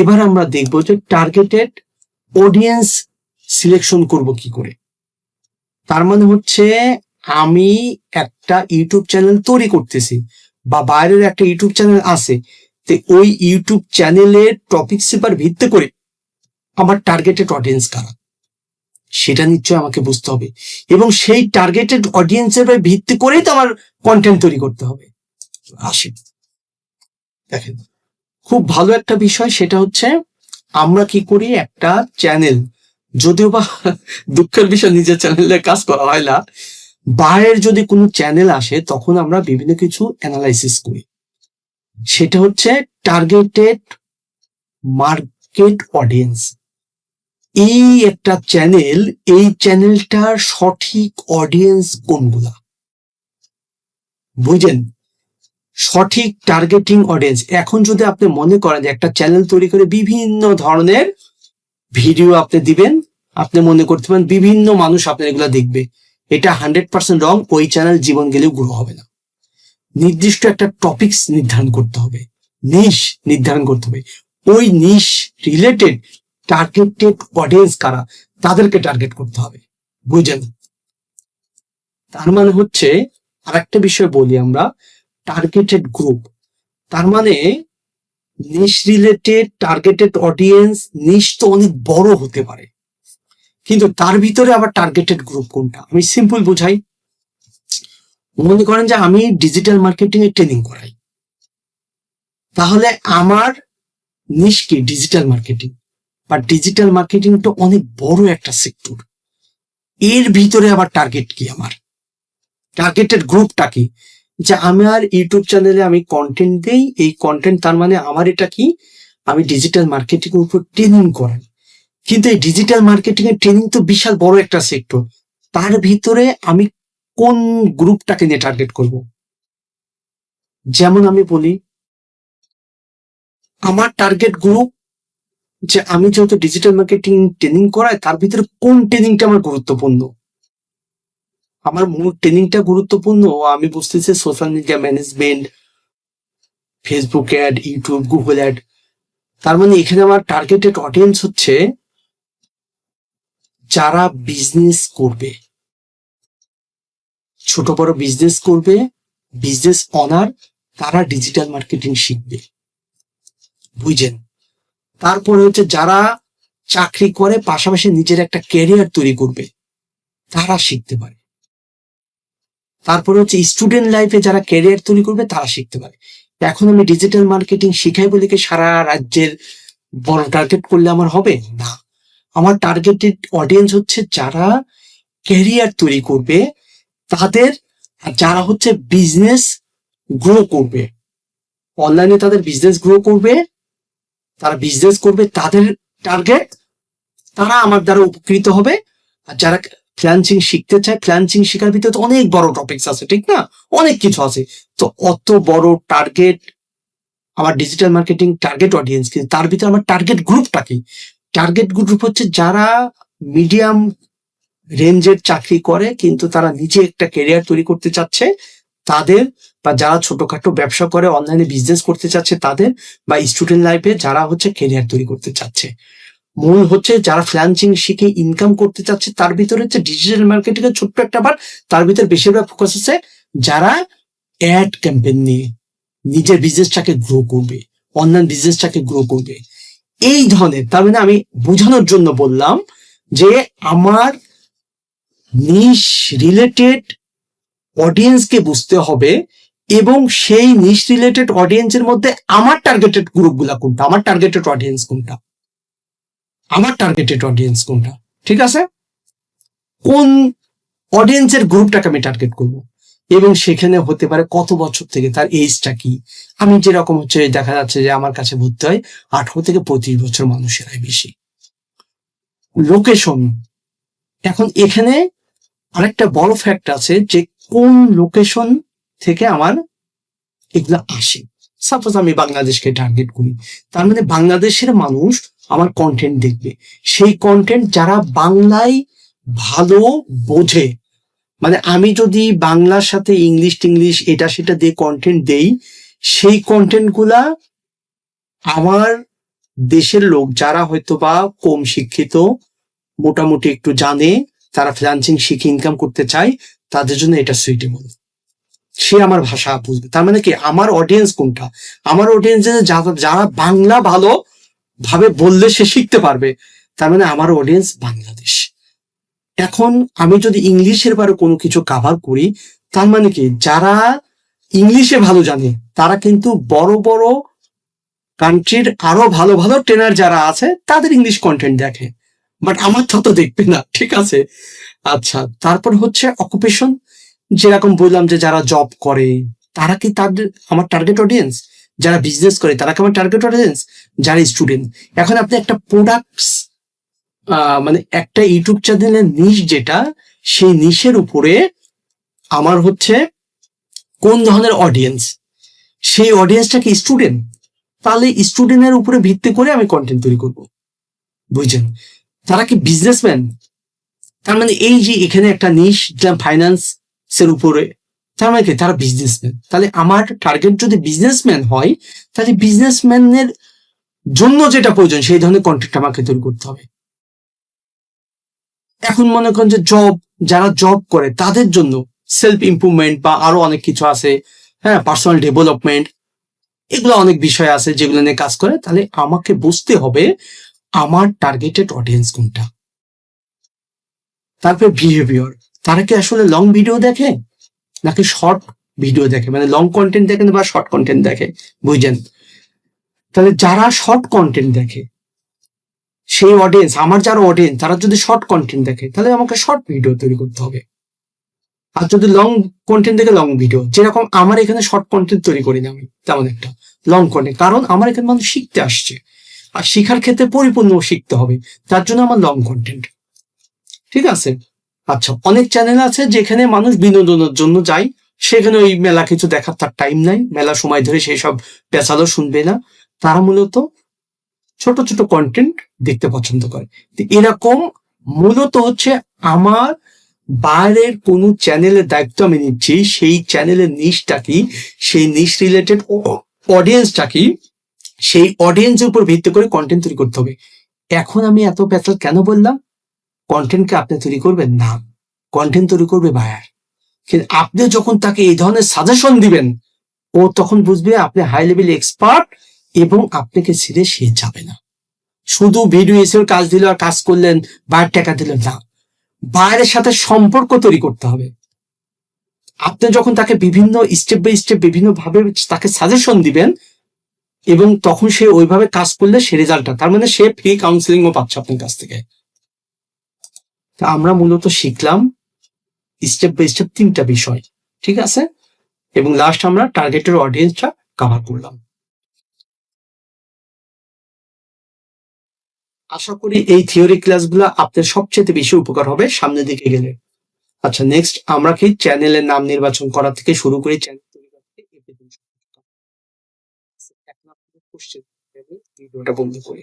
এবার আমরা দেখব যে টার্গেটেড অডিয়েন্স সিলেকশন করব কি করে। তার মানে হচ্ছে আমি একটা ইউটিউব চ্যানেল তৈরি করতেছি বা বাইরের একটা ইউটিউব চ্যানেল আছে, তো ওই ইউটিউব চ্যানেলের টপিক সেপার ভিত্তি করে আমার টার্গেটেড অডিয়েন্স কারা, সেটা নিশ্চয়ই আমাকে বুঝতে হবে। এবং সেই টার্গেটেড অডিয়েন্সের ভিত্তি করেই তো আমার কন্টেন্ট তৈরি করতে হবে। আসি। দেখেন। খুব ভালো একটা বিষয় সেটা হচ্ছে আমরা কি করি একটা চ্যানেল যদিও বা দুঃখের বিষয় নিজের চ্যানেলে কাজ করা হয় না, বাইরের যদি কোনো চ্যানেল আসে তখন আমরা বিভিন্ন কিছু অ্যানালাইসিস করি। সেটা হচ্ছে টার্গেটেড মার্কেট অডিয়েন্স এই একটা চ্যানেল এই চ্যানেলটার সঠিক অডিয়েন্স কোনগুলা? বুঝেন? সঠিক টার্গেটিং অডিয়েন্স এখন যদি আপনি মনে করেন যে একটা চ্যানেল তৈরি করে বিভিন্ন ধরনের ভিডিও আপনি দিবেন, আপনি মনে করতে পারেন বিভিন্ন মানুষ আপনার এগুলো দেখবে। এটা হান্ড্রেড পার্সেন্ট রং ওই চ্যানেল জীবন গেলেও গ্রো হবে না। নির্দিষ্ট একটা টপিকস নির্ধারণ করতে হবে নিশ নির্ধারণ করতে হবে। ওই নিশ রিলেটেড টার্গেটেড অডিয়েন্স কারা, তাদেরকে টার্গেট করতে হবে। বুঝলেন? তার মানে হচ্ছে আর একটা বিষয় বলি আমরা টার্গেটেড গ্রুপ তার মানে niche related targeted audience niche তো অনেক বড় হতে পারে। কিন্তু তার ভিতরে আবার টার্গেটেড গ্রুপ কোনটা? আমি সিম্পল বুঝাই। মনে করেন যে আমি ডিজিটাল মার্কেটিং এর ট্রেনিং করাই। তাহলে আমার নিশ কি? ডিজিটাল মার্কেটিং বা ডিজিটাল মার্কেটিং তো অনেক বড় একটা সেক্টর এর ভিতরে আবার টার্গেট কি আমার? টার্গেটেড গ্রুপটা কি? যে আমি আর ইউটিউব চ্যানেলে আমি কন্টেন্ট দেই, এই কন্টেন্ট তার মানে আমার এটা কি? আমি ডিজিটাল মার্কেটিং এর উপর ট্রেনিং করাই। কিন্তু এই ডিজিটাল মার্কেটিং এর ট্রেনিং তো বিশাল বড় একটা সেক্টর তার ভিতরে আমি কোন গ্রুপটাকে নিয়ে টার্গেট করব? যেমন আমি বলি, আমার টার্গেট গ্রুপ যে আমি যেহেতু ডিজিটাল মার্কেটিং ট্রেনিং করাই, তার ভিতরে কোন ট্রেনিংটা আমার গুরুত্বপূর্ণ? আমার মূল ট্রেনিংটা গুরুত্বপূর্ণ আমি বুঝতেছি social media management Facebook ad YouTube Google ad তার মানে এখানে আমার টার্গেটেড অডিয়েন্স হচ্ছে যারা বিজনেস করবে। ছোট বড় বিজনেস করবে বিজনেস অনার তারা ডিজিটাল মার্কেটিং শিখবে। বুঝছেন? তারপরে হচ্ছে যারা চাকরি করে, পাশাপাশি নিজের একটা ক্যারিয়ার তৈরি করবে, তারা শিখতে পারে। তারপরে হচ্ছে স্টুডেন্ট লাইফে যারা ক্যারিয়ার তৈরি করবে, তারা শিখতে পারে। এখন আমি ডিজিটাল মার্কেটিং শিখাই বলে কি সারা রাজ্যের বড় টার্গেট করলে আমার হবে? না। আমার টার্গেটেড অডিয়েন্স হচ্ছে যারা ক্যারিয়ার তৈরি করবে, তাদের যারা হচ্ছে বিজনেস গ্রো করবে। অনলাইনে তাদের বিজনেস গ্রো করবে, তারা বিজনেস করবে, তাদের টার্গেট তারা আমার দ্বারা উপকৃত হবে। আর যারা ফ্ল্যান্সিং শিখতে চায় ফ্ল্যান্সিং শেখার ভিতরে তো অনেক বড় টপিকস আছে, ঠিক না? অনেক কিছু আছে। তো অত বড় টার্গেট আমার ডিজিটাল মার্কেটিং টার্গেট অডিয়েন্স কিন্তু তার ভিতরে আমার টার্গেট গ্রুপটা কি? টার্গেট গ্রুপ হচ্ছে যারা মিডিয়াম রেঞ্জের চাকরি করে, কিন্তু তারা নিজে একটা ক্যারিয়ার তৈরি করতে চাচ্ছে, তাদের বা যারা ছোটখাটো ব্যবসা করে অনলাইনে বিজনেস করতে চাচ্ছে তাদের বা স্টুডেন্ট লাইফে যারা হচ্ছে ক্যারিয়ার তৈরি করতে চাচ্ছে। মূল হচ্ছে যারা ফ্ল্যান্সিং শিখে ইনকাম করতে চাচ্ছে, তার ভিতরে হচ্ছে ডিজিটাল মার্কেটিং এর ছোট্ট একটা বার তার ভিতরে বেশিরভাগ ফোকাস আছে যারা অ্যাড ক্যাম্পেন নিয়ে, নিজের বিজনেসটাকে গ্রো করবে অনলাইন বিজনেসটাকে গ্রো করবে। এই ধরনের, তার মানে আমি বোঝানোর জন্য বললাম যে আমার নিশ রিলেটেড অডিয়েন্সকে বুঝতে হবে এবং সেই নিশ রিলেটেড অডিয়েন্সের মধ্যে আমার টার্গেটেড গ্রুপগুলা কোনটা? আমার টার্গেটেড অডিয়েন্স কোনটা? আমার টার্গেটেড অডিয়েন্স কোনটা? ঠিক আছে? কোন অডিয়েন্সের গ্রুপটাকে আমি টার্গেট করব? এবং সেখানে হতে পারে কত বছর থেকে তার এজটা কি? আমি যেরকম হচ্ছে দেখা যাচ্ছে যে আমার কাছে ভর্তি হয় আঠারো থেকে পঁচিশ বছর মানুষেরাই বেশি। লোকেশন এখন এখানে আরেকটা বড় ফ্যাক্ট আছে যে কোন লোকেশন থেকে আমার এগুলা আসে। সাপোজ আমি বাংলাদেশকে টার্গেট করি। তার মানে বাংলাদেশের মানুষ আমার কন্টেন্ট দেখবে। সেই কন্টেন্ট যারা বাংলায় ভালো বোঝে মানে আমি যদি বাংলার সাথে ইংলিশ টিংলিশ এটা সেটা দিয়ে কন্টেন্ট দেই, সেই কন্টেন্টগুলা আমার দেশের লোক যারা হয়তো বা কম শিক্ষিত, মোটামুটি একটু জানে, তারা ফ্রিল্যান্সিং শিখে ইনকাম করতে চায়, তাদের জন্য এটা সুইটেবল সে আমার ভাষা বুঝবে। তার মানে কি? আমার অডিয়েন্স কোনটা? আমার অডিয়েন্স যারা বাংলা ভালো ভাবে বললে সে শিখতে পারবে। তার মানে আমার অডিয়েন্স বাংলাদেশ। এখন আমি যদি ইংলিশের বারে কোনো কিছু কাভার করি, তার মানে কি? যারা ইংলিশে ভালো জানে, তারা কিন্তু বড় বড় কান্ট্রির আরও ভালো ভালো ট্রেনার যারা আছে, তাদের ইংলিশ কন্টেন্ট দেখে। বাট আমার তো দেখবে না, ঠিক আছে? আচ্ছা তারপর হচ্ছে অকুপেশন যেরকম বললাম যে যারা জব করে, তারা কি তাদের, আমার টার্গেট অডিয়েন্স যারা বিজনেস করে, তারা কি আমার টার্গেট অডিয়েন্স যারা স্টুডেন্ট এখন আপনি একটা প্রোডাক্টস মানে একটা ইউটিউব চ্যানেলের নিশ যেটা, সেই নিশের উপরে আমার হচ্ছে কোন ধরনের অডিয়েন্স সেই অডিয়েন্সটা কি স্টুডেন্ট তাহলে স্টুডেন্টের উপরে ভিত্তি করে আমি কন্টেন্ট তৈরি করব। বুঝছেন? তারা কি বিজনেসম্যান তার মানে এই যে এখানে একটা নিশ ফাইন্যান্স এর উপরে তার মানে কি? তারা বিজনেসম্যান তাহলে আমার টার্গেট যদি বিজনেসম্যান হয়, তাহলে বিজনেসম্যানের জন্য যেটা প্রয়োজন, সেই ধরনের কন্টেন্ট আমাকে তৈরি করতে হবে। এখন মনে করেন যে জব যারা জব করে, তাদের জন্য সেলফ ইমপ্রুভমেন্ট বা আরও অনেক কিছু আছে হ্যাঁ পার্সোনাল ডেভেলপমেন্ট এগুলো অনেক বিষয় আছে যেগুলো নিয়ে কাজ করে। তাহলে আমাকে বুঝতে হবে আমার টার্গেটেড অডিয়েন্স কোনটা। তারপরে বিহেভিয়ার তারা কি আসলে লং ভিডিও দেখে? নাকি শর্ট ভিডিও দেখে মানে লং কন্টেন্ট দেখে বা শর্ট কন্টেন্ট দেখে, বুঝছেন? তাহলে যারা শর্ট কন্টেন্ট দেখে, সেই অডিয়েন্স আমার যারা অডিয়েন্স তারা যদি শর্ট কন্টেন্ট দেখে, তাহলে আমাকে শর্ট ভিডিও তৈরি করতে হবে। আর যদি লং কন্টেন্ট দেখে লং ভিডিও যেরকম আমার এখানে শর্ট কন্টেন্ট তৈরি করি না আমি, তেমন একটা লং কন্টেন্ট কারণ আমার এখানে মানুষ শিখতে আসছে। আর শিখার ক্ষেত্রে পরিপূর্ণ শিখতে হবে, তার জন্য আমার লং কন্টেন্ট ঠিক আছে? আচ্ছা অনেক চ্যানেল আছে যেখানে মানুষ বিনোদনের জন্য যায়। সেখানে ওই মেলা কিছু দেখার তার টাইম নাই। মেলা সময় ধরে সেই সব পেশালো শুনবে না। তারা মূলত ছোট ছোট কন্টেন্ট দেখতে পছন্দ করে। এরকম মূলত হচ্ছে আমার বাইরের কোন চ্যানেলের দায়িত্ব আমি নিচ্ছি। সেই চ্যানেলের নিশটা কি? সেই নিশ রিলেটেড অডিয়েন্সটা কি? সেই অডিয়েন্সের উপর ভিত্তি করে কন্টেন্ট তৈরি করতে হবে। এখন আমি এত পেশাল কেন বললাম? কন্টেন্টকে আপনি তৈরি করবেন? না। কন্টেন্ট তৈরি করবে বায়ার কিন্তু আপনি যখন তাকে এই ধরনের সাজেশন দিবেন, ও তখন বুঝবে আপনি হাই লেভেল এক্সপার্ট এবং আপনাকে ছেড়ে সে যাবে না। শুধু ভিডিও এসে কাজ দিল আর কাজ করলেন বায়ার টাকা দিলেন না। বাইরের সাথে সম্পর্ক তৈরি করতে হবে। আপনি যখন তাকে বিভিন্ন স্টেপ বাই স্টেপ বিভিন্ন ভাবে তাকে সাজেশন দিবেন এবং তখন সে ওইভাবে কাজ করলে সে রেজাল্টটা তার মানে সে ফ্রি কাউন্সিলিংও পাচ্ছে আপনার কাছ থেকে। আমরা মূলত শিখলাম স্টেপ বাই স্টেপ তিনটা বিষয়, ঠিক আছে? এবং লাস্ট আমরা টার্গেটের অডিয়েন্সটা কভার করলাম। আশা করি এই থিওরি ক্লাসগুলো আপনার সবচেয়ে বেশি উপকার হবে সামনের দিকে গেলে। আচ্ছা নেক্সট আমরা কি চ্যানেলের নাম নির্বাচন করা থেকে শুরু করি? চ্যানেল তৈরি করা থেকে ভিডিওটা বন্ধ করি।